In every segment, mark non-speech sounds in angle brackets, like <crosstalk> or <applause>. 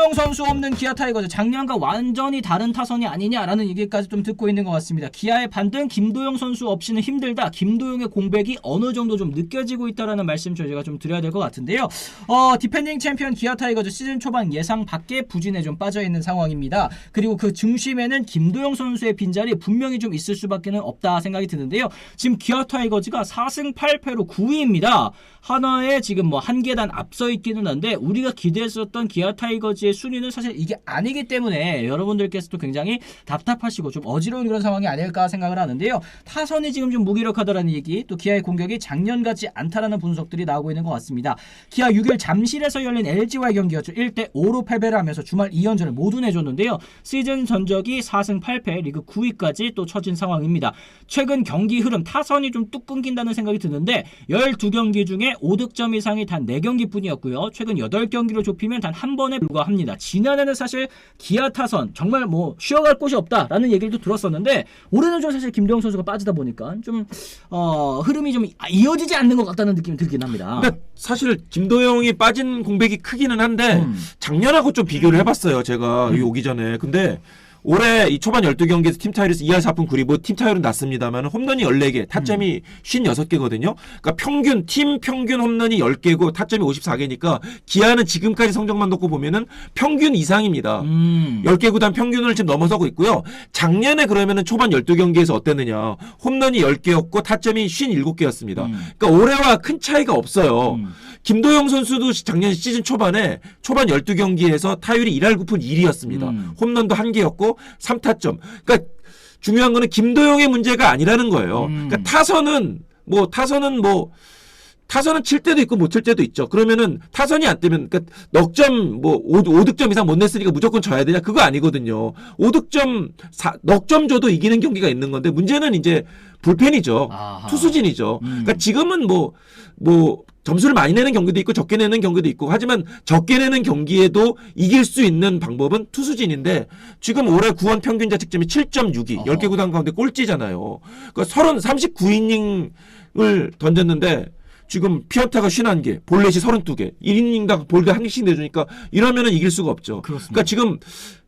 김도영 선수 없는 기아 타이거즈 작년과 완전히 다른 타선이 아니냐라는 얘기까지 좀 듣고 있는 것 같습니다. 기아의 반등 김도영 선수 없이는 힘들다. 김도영의 공백이 어느 정도 좀 느껴지고 있다라는 말씀 저희가 좀 드려야 될 것 같은데요. 어, 디펜딩 챔피언 기아 타이거즈 시즌 초반 예상 밖의 부진에 좀 빠져 있는 상황입니다. 그리고 그 중심에는 김도영 선수의 빈자리 분명히 좀 있을 수밖에 없다 생각이 드는데요. 지금 기아 타이거즈가 4승 8패로 9위입니다. 하나에 지금 뭐 한 계단 앞서 있기는 한데 우리가 기대했었던 기아 타이거즈의 순위는 사실 이게 아니기 때문에 여러분들께서도 굉장히 답답하시고 좀 어지러운 그런 상황이 아닐까 생각을 하는데요. 타선이 지금 좀 무기력하다라는 얘기, 또 기아의 공격이 작년 같지 않다라는 분석들이 나오고 있는 것 같습니다. 기아 6일 잠실에서 열린 LG와의 경기였죠. 1대 5로 패배를 하면서 주말 2연전을 모두 내줬는데요. 시즌 전적이 4승 8패, 리그 9위까지 또 처진 상황입니다. 최근 경기 흐름 타선이 좀 뚝 끊긴다는 생각이 드는데 12경기 중에 5득점 이상이 단 4경기뿐이었고요. 최근 8경기로 좁히면 단 한 번에 불과합니다. 지난해는 사실 기아 타선 정말 뭐 쉬어갈 곳이 없다라는 얘기를 또 들었었는데 올해는 좀 사실 김도영 선수가 빠지다 보니까 좀 어, 흐름이 좀 이어지지 않는 것 같다는 느낌이 들긴 합니다. 근데 사실 김도영이 빠진 공백이 크기는 한데 음. 작년하고 좀 비교를 해봤어요. 제가 여기 오기 전에. 근데 올해 이 초반 12경기에서 팀 타율이 2할 4푼 9리 뭐팀 타율은 낮습니다만 홈런이 14개, 타점이 56개거든요. 그러니까 평균 팀 평균 홈런이 10개고 타점이 54개니까 기아는 지금까지 성적만 놓고 보면은 평균 이상입니다. 음. 10개 구단 평균을 지금 넘어서고 있고요. 작년에 그러면은 초반 12경기에서 어땠느냐. 홈런이 10개였고 타점이 57개였습니다. 음. 그러니까 올해와 큰 차이가 없어요. 음. 김도영 선수도 작년 시즌 초반에 초반 12경기에서 타율이 1할 9푼 1이었습니다. 음. 홈런도 1개였고 3타점. 그러니까 중요한 거는 김도영의 문제가 아니라는 거예요. 음. 그러니까 타선은 뭐 타선은 뭐 타선은 칠 때도 있고 못 칠 때도 있죠. 그러면은 타선이 안 뜨면 그러니까 넉점 뭐 5, 5득점 이상 못 냈으니까 무조건 져야 되냐 그거 아니거든요. 5득점 사, 넉점 줘도 이기는 경기가 있는 건데 문제는 이제 불펜이죠. 아하. 투수진이죠. 음. 그러니까 지금은 뭐뭐 점수를 많이 내는 경기도 있고 적게 내는 경기도 있고 하지만 적게 내는 경기에도 이길 수 있는 방법은 투수진인데 지금 올해 구원 평균 자책점이 7.62 어허. 10개 구단 가운데 꼴찌잖아요. 그러니까 30 39이닝을 던졌는데 지금 피안타가 51개, 볼넷이 32개, 1이닝당 볼넷 한 개씩 내주니까 이러면은 이길 수가 없죠. 그렇습니다. 그러니까 지금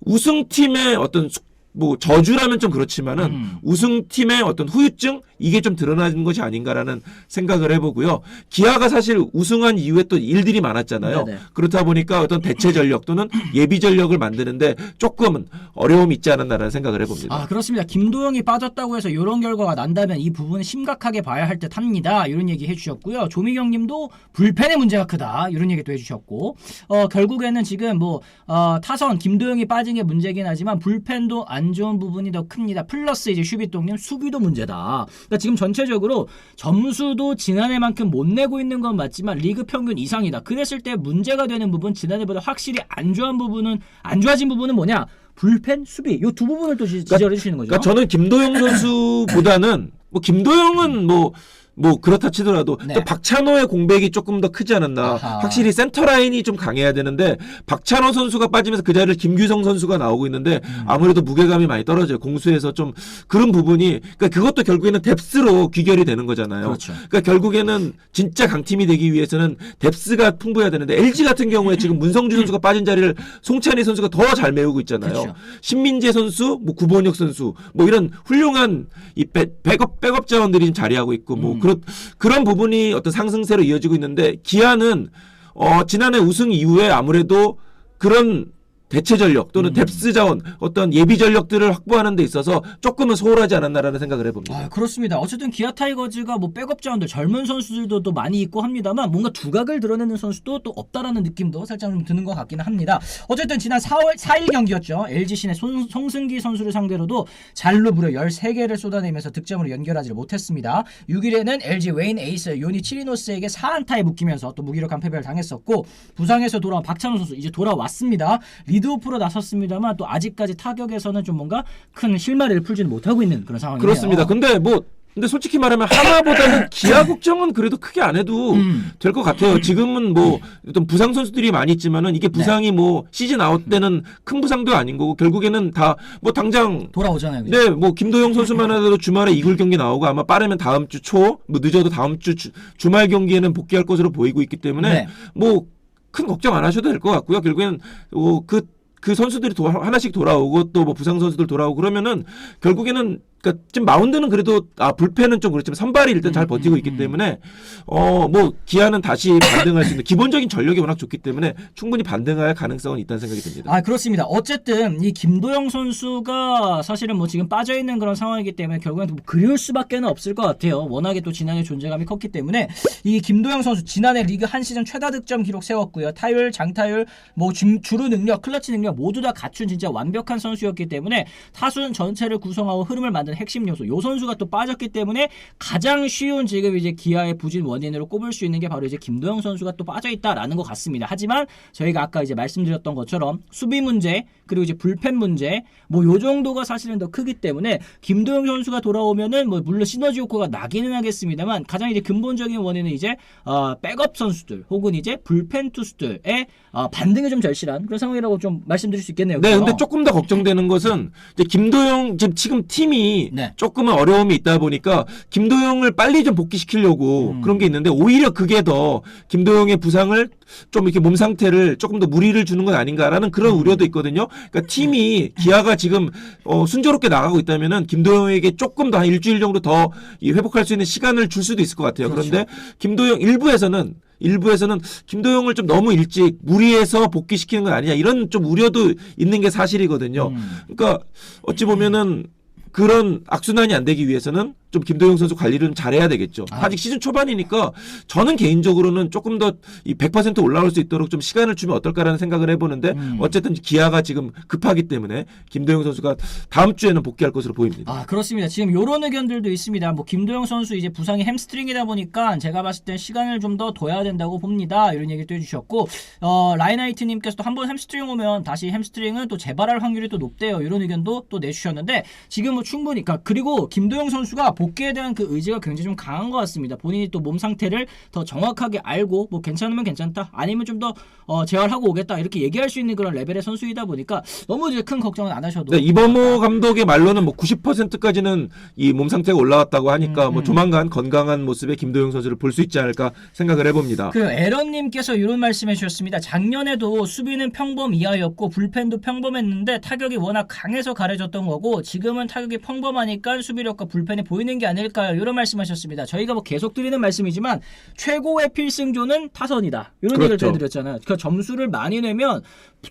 우승팀의 어떤 숙- 뭐 저주라면 좀 그렇지만은 음. 우승팀의 어떤 후유증 이게 좀 드러나는 것이 아닌가라는 생각을 해보고요. 기아가 사실 우승한 이후에 또 일들이 많았잖아요. 네네. 그렇다 보니까 어떤 대체 전력 또는 예비 전력을 만드는데 조금은 어려움이 있지 않았나라는 생각을 해봅니다. 아 그렇습니다. 김도영이 빠졌다고 해서 이런 결과가 난다면 이 부분은 심각하게 봐야 할 듯합니다. 이런 얘기 해주셨고요. 조미경님도 불펜의 문제가 크다 이런 얘기도 해주셨고 어, 결국에는 지금 뭐 어, 타선 김도영이 빠진 게 문제긴 하지만 불펜도 안 좋은 부분이 더 큽니다. 플러스 이제 슈비똥님 수비도 문제다. 그러니까 지금 전체적으로 점수도 지난해만큼 못 내고 있는 건 맞지만 리그 평균 이상이다. 그랬을 때 문제가 되는 부분 지난해보다 확실히 안 좋은 부분은 안 좋아진 부분은 뭐냐? 불펜 수비 이 두 부분을 또 지- 지적해 주시는 거죠. 그러니까 저는 김도영 선수보다는 뭐 김도영은 뭐 뭐 그렇다 치더라도 네. 또 박찬호의 공백이 조금 더 크지 않았나. 아하. 확실히 센터 라인이 좀 강해야 되는데 박찬호 선수가 빠지면서 그 자리를 김규성 선수가 나오고 있는데 음. 아무래도 무게감이 많이 떨어져요. 공수에서 좀 그런 부분이 그러니까 그것도 결국에는 뎁스로 귀결이 되는 거잖아요. 그렇죠. 그러니까 결국에는 진짜 강팀이 되기 위해서는 뎁스가 풍부해야 되는데 LG 같은 경우에 지금 문성주 <laughs> 선수가 빠진 자리를 송찬희 선수가 더 잘 메우고 있잖아요. 그렇죠. 신민재 선수, 뭐 구본혁 선수, 뭐 이런 훌륭한 이 백- 백업 백업 자원들이 자리하고 있고 뭐 음. 그런 그런 부분이 어떤 상승세로 이어지고 있는데 기아는 어 지난해 우승 이후에 아무래도 그런 대체 전력 또는 음. 뎁스 자원 어떤 예비 전력들을 확보하는 데 있어서 조금은 소홀하지 않았나라는 생각을 해봅니다. 아, 그렇습니다. 어쨌든 기아 타이거즈가 뭐 백업 자원들 젊은 선수들도 또 많이 있고 합니다만 뭔가 두각을 드러내는 선수도 또 없다라는 느낌도 살짝 좀 드는 것 같기는 합니다. 어쨌든 지난 4월 4일 경기였죠. LG 신의 손, 송승기 선수를 상대로도 잘로 무려 13개를 쏟아내면서 득점으로 연결하지 못했습니다. 6일에는 LG 웨인 에이스 요니 치리노스에게 4안타에 묶이면서 또 무기력한 패배를 당했었고 부상에서 돌아온 박찬호 선수 이제 돌아왔습니다. 리 드오프로 나섰습니다만 또 아직까지 타격에서는 좀 뭔가 큰 실마리를 풀지는 못하고 있는 그런 상황이네요. 그렇습니다. 근데 뭐 근데 솔직히 말하면 하나보다는 <coughs> 기아 걱정은 그래도 크게 안 해도 음. 될것 같아요. 지금은 뭐 어떤 부상 선수들이 많이 있지만은 이게 부상이 뭐 시즌 아웃 때는 큰 부상도 아닌 거고 결국에는 다 뭐 당장 돌아오잖아요. 그죠? 네, 뭐 김도영 선수만 하더라도 주말에 이글 경기 나오고 아마 빠르면 다음 주 초, 뭐 늦어도 다음 주 주, 말 경기에는 복귀할 것으로 보이고 있기 때문에 네. 뭐 큰 걱정 안 하셔도 될 것 같고요. 결국엔 어, 그, 그 선수들이 도, 하나씩 돌아오고 또 뭐 부상 선수들 돌아오고 그러면은 결국에는 그러니까 지금 마운드는 그래도 아 불펜은 좀 그렇지만 선발이 일단 잘 음, 버티고 음, 있기 음. 때문에 어 뭐 기아는 다시 반등할 수 있는 기본적인 전력이 워낙 좋기 때문에 충분히 반등할 가능성은 있다는 생각이 듭니다. 아 그렇습니다. 어쨌든 이 김도영 선수가 사실은 뭐 지금 빠져 있는 그런 상황이기 때문에 결국엔 뭐 그리울 수밖에는 없을 것 같아요. 워낙에 또 지난해 존재감이 컸기 때문에 이 김도영 선수 지난해 리그 한 시즌 최다 득점 기록 세웠고요. 타율, 장타율, 뭐 주, 주루 능력, 클러치 능력 모두 다 갖춘 진짜 완벽한 선수였기 때문에 타순 전체를 구성하고 흐름을 만 드는 핵심 요소. 요 선수가 또 빠졌기 때문에 가장 쉬운 지금 이제 기아의 부진 원인으로 꼽을 수 있는 게 바로 이제 김도영 선수가 또 빠져 있다라는 것 같습니다. 하지만 저희가 아까 이제 말씀드렸던 것처럼 수비 문제 그리고 이제 불펜 문제 뭐 요 정도가 사실은 더 크기 때문에 김도영 선수가 돌아오면은 뭐 물론 시너지 효과가 나기는 하겠습니다만 가장 이제 근본적인 원인은 이제 어, 백업 선수들 혹은 이제 불펜 투수들의 어, 반등이 좀 절실한 그런 상황이라고 좀 말씀드릴 수 있겠네요. 네, 그죠? 근데 조금 더 걱정되는 것은 이제 김도영 지금 지 네. 조금은 어려움이 있다 보니까 김도영을 빨리 좀 복귀시키려고 음. 그런 게 있는데 오히려 그게 더 김도영의 부상을 좀 이렇게 몸 상태를 조금 더 무리를 주는 건 아닌가라는 그런 음. 우려도 있거든요. 그러니까 팀이 기아가 지금 어, 순조롭게 나가고 있다면은 김도영에게 조금 더 한 일주일 정도 더이 회복할 수 있는 시간을 줄 수도 있을 것 같아요. 그렇죠. 그런데 김도영 일부에서는 일부에서는 김도영을 좀 너무 일찍 무리해서 복귀시키는 건 아니냐 이런 좀 우려도 있는 게 사실이거든요. 음. 그러니까 어찌 보면은 그런 악순환이 안 되기 위해서는 좀 김도영 선수 관리를 좀 잘해야 되겠죠. 아. 아직 시즌 초반이니까 저는 개인적으로는 조금 더 이 100% 올라올 수 있도록 좀 시간을 주면 어떨까라는 생각을 해보는데 음. 어쨌든 기아가 지금 급하기 때문에 김도영 선수가 다음 주에는 복귀할 것으로 보입니다. 아 그렇습니다. 지금 요런 의견들도 있습니다. 뭐 김도영 선수 이제 부상이 햄스트링이다 보니까 제가 봤을 땐 시간을 좀 더 둬야 된다고 봅니다. 이런 얘기를 또 해주셨고 어, 라이나이트님께서도 한번 햄스트링 오면 다시 햄스트링은 또 재발할 확률이 또 높대요. 이런 의견도 또 내주셨는데 지금 뭐 충분히 그러니까 그리고 김도영 선수가 복귀에 대한 그 의지가 굉장히 좀 강한 것 같습니다. 본인이 또 몸 상태를 더 정확하게 알고 뭐 괜찮으면 괜찮다 아니면 좀 더 어, 재활하고 오겠다 이렇게 얘기할 수 있는 그런 레벨의 선수이다 보니까 너무 이제 큰 걱정은 안 하셔도 네, 이범호 감독의 말로는 뭐 90%까지는 이 몸 상태가 올라왔다고 하니까 음, 뭐 음. 조만간 건강한 모습의 김도영 선수를 볼 수 있지 않을까 생각을 해봅니다. 그 에런님께서 이런 말씀해 주셨습니다. 작년에도 수비는 평범 이하였고 불펜도 평범했는데 타격이 워낙 강해서 가려졌던 거고 지금은 타격이 평범하니까 수비력과 불펜이 보이는 게 아닐까요? 이런 말씀하셨습니다. 저희가 뭐 계속 드리는 말씀이지만 최고의 필승조는 타선이다. 이런 얘기를 그렇죠. 해드렸잖아요. 그 점수를 많이 내면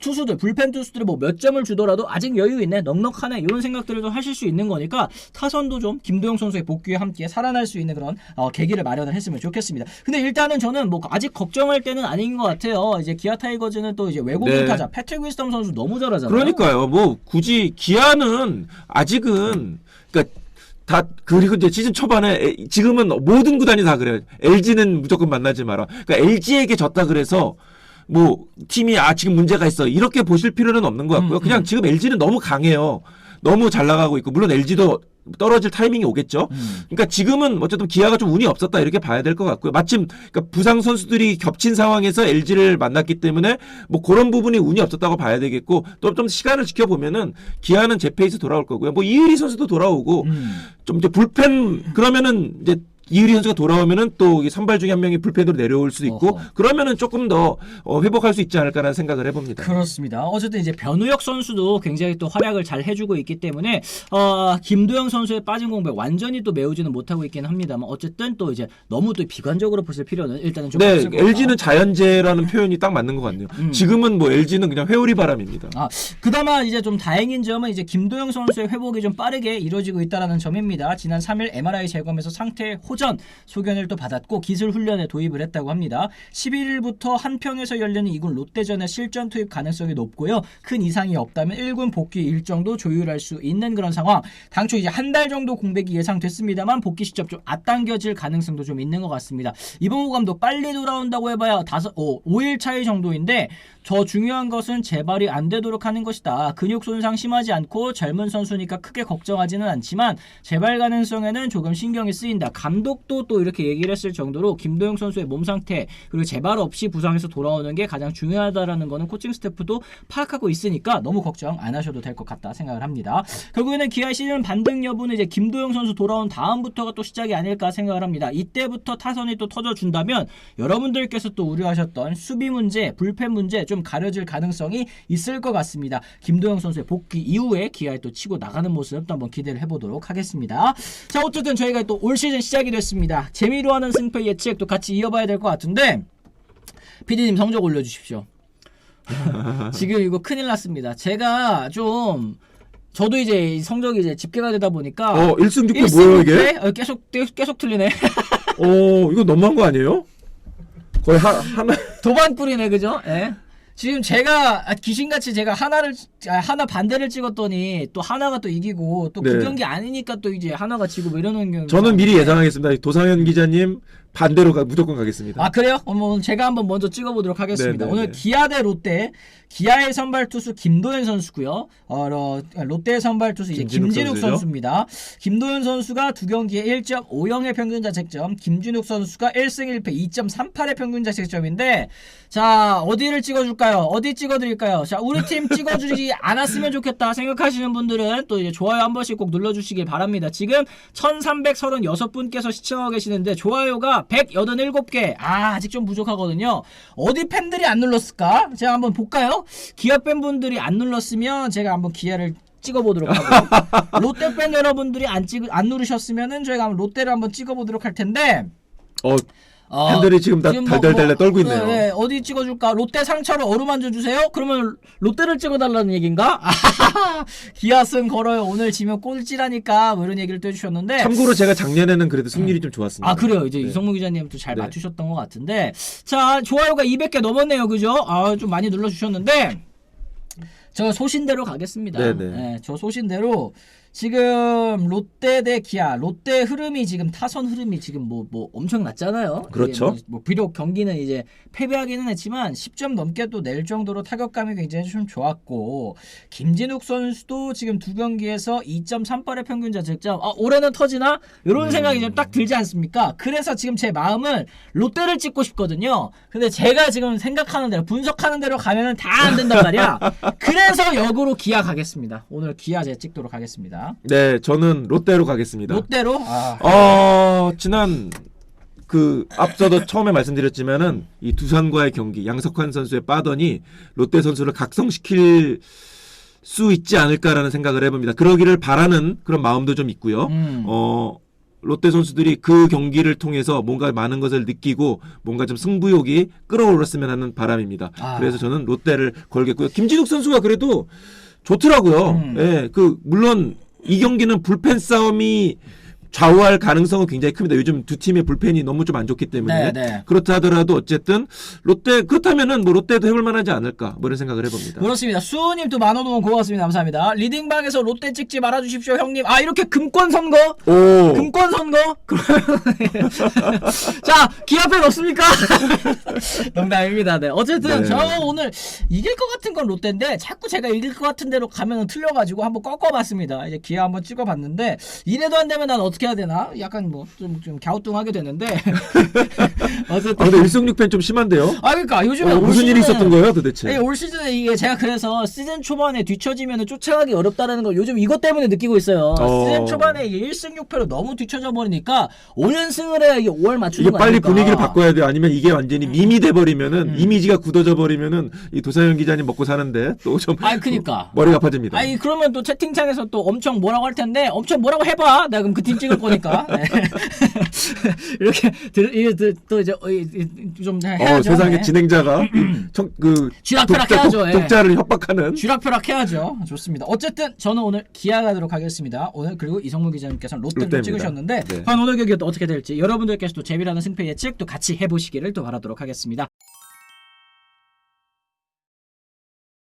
투수들 불펜 투수들이 뭐 몇 점을 주더라도 아직 여유 있네, 넉넉하네 이런 생각들을 좀 하실 수 있는 거니까 타선도 좀 김도영 선수의 복귀와 함께 살아날 수 있는 그런 어, 계기를 마련을 했으면 좋겠습니다. 근데 일단은 저는 뭐 아직 걱정할 때는 아닌 것 같아요. 이제 기아 타이거즈는 또 이제 외국인 네. 타자 패트릭 위스턴 선수 너무 잘하잖아요. 그러니까요. 뭐 굳이 기아는 아직은 그러니까 다 그리고 이제 시즌 초반에 에- 지금은 모든 구단이 다 그래요. LG는 무조건 만나지 마라. 그러니까 LG에게 졌다 그래서 뭐 팀이 아 지금 문제가 있어 이렇게 보실 필요는 없는 것 같고요. 음, 그냥 음. 지금 LG는 너무 강해요. 너무 잘 나가고 있고 물론 LG도 떨어질 타이밍이 오겠죠. 음. 그러니까 지금은 어쨌든 기아가 좀 운이 없었다 이렇게 봐야 될 것 같고요. 마침 그러니까 부상 선수들이 겹친 상황에서 LG를 만났기 때문에 뭐 그런 부분이 운이 없었다고 봐야 되겠고 또 좀 시간을 지켜보면은 기아는 제 페이스 돌아올 거고요. 뭐 이의리 선수도 돌아오고 음. 좀 이제 불펜 그러면은 이제 이의리 선수가 돌아오면은 또이 선발 중에 한 명이 불펜으로 내려올 수도 있고 어허. 그러면은 조금 더 어, 회복할 수 있지 않을까라는 생각을 해봅니다. 그렇습니다. 어쨌든 이제 변우혁 선수도 굉장히 또 활약을 잘 해주고 있기 때문에 어, 김도영 선수의 빠진 공백 완전히 또 메우지는 못하고 있긴 합니다만 어쨌든 또 이제 너무 또 비관적으로 보실 필요는 일단은 좀 네. LG는 자연재라는 표현이 딱 맞는 것 같네요. 음. 지금은 뭐 LG는 그냥 회오리 바람입니다. 아, 그나마 이제 좀 다행인 점은 이제 김도영 선수의 회복이 좀 빠르게 이루어지고 있다라는 점입니다. 지난 3일 MRI 재검에서 상태 호전 소견을 또 받았고 기술 훈련에 도입을 했다고 합니다. 11일부터 한평에서 열리는 2군 롯데전에 실전 투입 가능성이 높고요. 큰 이상이 없다면 1군 복귀 일정도 조율할 수 있는 그런 상황. 당초 이제 한 달 정도 공백이 예상됐습니다만 복귀 시점 좀 앞당겨질 가능성도 좀 있는 것 같습니다. 이범호 감독 빨리 돌아온다고 해봐야 다섯, 오, 5일 차이 정도인데 더 중요한 것은 재발이 안 되도록 하는 것이다. 근육 손상 심하지 않고 젊은 선수니까 크게 걱정하지는 않지만 재발 가능성에는 조금 신경이 쓰인다. 감독 감독도 또 이렇게 얘기를 했을 정도로 김도영 선수의 몸 상태 그리고 재발 없이 부상에서 돌아오는 게 가장 중요하다라는 거는 코칭 스태프도 파악하고 있으니까 너무 걱정 안 하셔도 될 것 같다 생각을 합니다. 결국에는 기아 시즌 반등 여부는 이제 김도영 선수 돌아온 다음부터가 또 시작이 아닐까 생각을 합니다. 이때부터 타선이 또 터져준다면 여러분들께서 또 우려하셨던 수비 문제, 불펜 문제 좀 가려질 가능성이 있을 것 같습니다. 김도영 선수의 복귀 이후에 기아에 또 치고 나가는 모습 또 한번 기대를 해보도록 하겠습니다. 자, 어쨌든 저희가 또 올 시즌 시작이 됐습니다. 재미로 하는 승패 예측 또 같이 이어봐야 될 것 같은데 피디님 성적 올려주십시오. <laughs> 지금 이거 큰일 났습니다. 제가 좀 저도 이제 이 성적이 이제 집계가 되다 보니까 어 1승 6패 일승 뭐예요 이게? 어, 계속 계속, 틀리네. 어 이거 너무한 거 아니에요? 거의 하, 하나 도반꿀이네 그죠? 예. 지금 제가 아, 귀신같이 제가 하나를 아, 하나 반대를 찍었더니 또 하나가 또 이기고 또그 네. 경기 아니니까 또 이제 하나가 지고 뭐 이러는 경우 저는 미리 예상하겠습니다. 도상현 기자님 반대로 가, 무조건 가겠습니다. 아 그래요? 어, 뭐 제가 한번 먼저 찍어보도록 하겠습니다. 네, 네, 오늘 네. 기아 대 롯데 기아의 선발 투수 김도현 선수고요. 어, 로, 롯데의 선발 투수 이제 김진욱 김진욱. 선수입니다. 김도현 선수가 두 경기에 1.50의 평균 자책점, 김진욱 선수가 1승 1패 2.38의 평균 자책점인데 자 어디를 찍어줄까요? 어디 찍어드릴까요? 자 우리 팀 찍어주지 <laughs> 않았으면 좋겠다 생각하시는 분들은 또 이제 좋아요 한 번씩 꼭 눌러주시길 바랍니다. 지금 1,336분께서 시청하고 계시는데 좋아요가 187개. 아 아직 좀 부족하거든요. 어디 팬들이 안 눌렀을까? 제가 한번 볼까요? 기아 팬분들이 안 눌렀으면 제가 한번 기아를 찍어보도록 하고 <laughs> 롯데 팬 여러분들이 안 찍, 안 누르셨으면은 저희가 한번 롯데를 한번 찍어보도록 할 텐데 어 어, 팬들이 지금 다 뭐, 달달달달 뭐, 떨고 있네요. 네, 어디 찍어줄까? 롯데 상처를 어루만져 주세요. 그러면 롯데를 찍어달라는 얘기인가? <laughs> 기아승 걸어요. 오늘 지면 꼴찌라니까 뭐 이런 얘기를 또 해주셨는데. 참고로 제가 작년에는 그래도 승률이 좀 좋았습니다. 아 그래요. 이제 네. 이성무 기자님도 잘 네. 맞추셨던 것 같은데. 자 좋아요가 200개 넘었네요. 그죠? 아 좀 많이 눌러주셨는데. 저 소신대로 가겠습니다. 네네. 네, 저 소신대로 지금 롯데 대 기아, 롯데 흐름이 지금 타선 흐름이 지금 뭐뭐 엄청 났잖아요. 그렇죠. 뭐, 뭐 비록 경기는 이제 패배하기는 했지만 10점 넘게 또 낼 정도로 타격감이 굉장히 좀 좋았고 김진욱 선수도 지금 두 경기에서 2.38의 평균 자책점. 아, 올해는 터지나? 이런 음. 생각이 좀딱 들지 않습니까? 그래서 지금 제 마음은 롯데를 찍고 싶거든요. 근데 제가 지금 생각하는 대로 분석하는 대로 가면은 다 안 된단 말이야. <laughs> 그래서 역으로 기아 가겠습니다. 오늘 기아 제 찍도록 하겠습니다. 네, 저는 롯데로 가겠습니다. 롯데로 아, 어, 지난 그 앞서도 처음에 말씀드렸지만은 이 두산과의 경기 양석환 선수의 빠더니 롯데 선수를 각성시킬 수 있지 않을까라는 생각을 해봅니다. 그러기를 바라는 그런 마음도 좀 있고요. 음. 어, 롯데 선수들이 그 경기를 통해서 뭔가 많은 것을 느끼고 뭔가 좀 승부욕이 끌어올랐으면 하는 바람입니다. 아. 그래서 저는 롯데를 걸겠고요. 김진욱 선수가 그래도 좋더라고요. 음. 예, 그 물론 이 경기는 불펜 싸움이 좌우할 가능성은 굉장히 큽니다. 요즘 두 팀의 불펜이 너무 좀 안 좋기 때문에 네, 네. 그렇다 하더라도 어쨌든 롯데 그렇다면은 뭐 롯데도 해볼 만하지 않을까 뭐 이런 생각을 해봅니다. 그렇습니다. 수호님 또 만원 후원 고맙습니다. 감사합니다. 리딩방에서 롯데 찍지 말아주십시오, 형님. 아 이렇게 금권 선거? 오, 금권 선거? <laughs> 자 기아팬 없습니까? <laughs> 농담입니다. 네. 어쨌든 네. 저 오늘 이길 것 같은 건 롯데인데 자꾸 제가 이길 것 같은 대로 가면 틀려가지고 한번 꺾어봤습니다. 이제 기아 한번 찍어봤는데 이래도 안 되면 난 어떻게 해야 되나? 약간 뭐좀좀 갸우뚱하게 되는데 <laughs> 어쨌든 아, 근데 1승 6패는 좀 심한데요? 아 그러니까 요즘에 어, 올 무슨 일이 시즌에 있었던 거예요 도대체? 네, 올 시즌에 이게 제가 그래서 시즌 초반에 뒤처지면 쫓아가기 어렵다는 걸 요즘 이것 때문에 느끼고 있어요. 어. 시즌 초반에 이게 1승 6패로 너무 뒤처져 버리니까 5연승을 해야 이게 5월 맞추는 이게 거 빨리 아닙니까? 분위기를 바꿔야 돼요. 아니면 이게 완전히 밈이 돼 버리면은 이미지가 굳어져 버리면은 이 도사현 기자님 먹고 사는데 또 좀 아니 그니까. 머리가 아파집니다. 아니 그러면 또 채팅창에서 또 엄청 뭐라고 할 텐데 엄청 뭐라고 해봐. 내가 그럼 그 팀 찍을 거니까. <laughs> 네. <laughs> 이렇게 들, 이게 들- 또 이제 어, 이- 이- 좀 어, 해야죠. 세상에 네. 진행자가 이 <clears throat> 청- 그 쥐락펴락 독자, 해야죠, 예. 독, 자를 협박하는 쥐락펴락 해야죠. 좋습니다. 어쨌든 저는 오늘 기아 가도록 하겠습니다. 오늘 그리고 이성무 기자님께서는 롯데를. 찍으셨는데 네. 과연 오늘 경기가 또 어떻게 될지 여러분들께서도 재미라는 승패 예측 또 같이 해보시기를 또 바라도록 하겠습니다.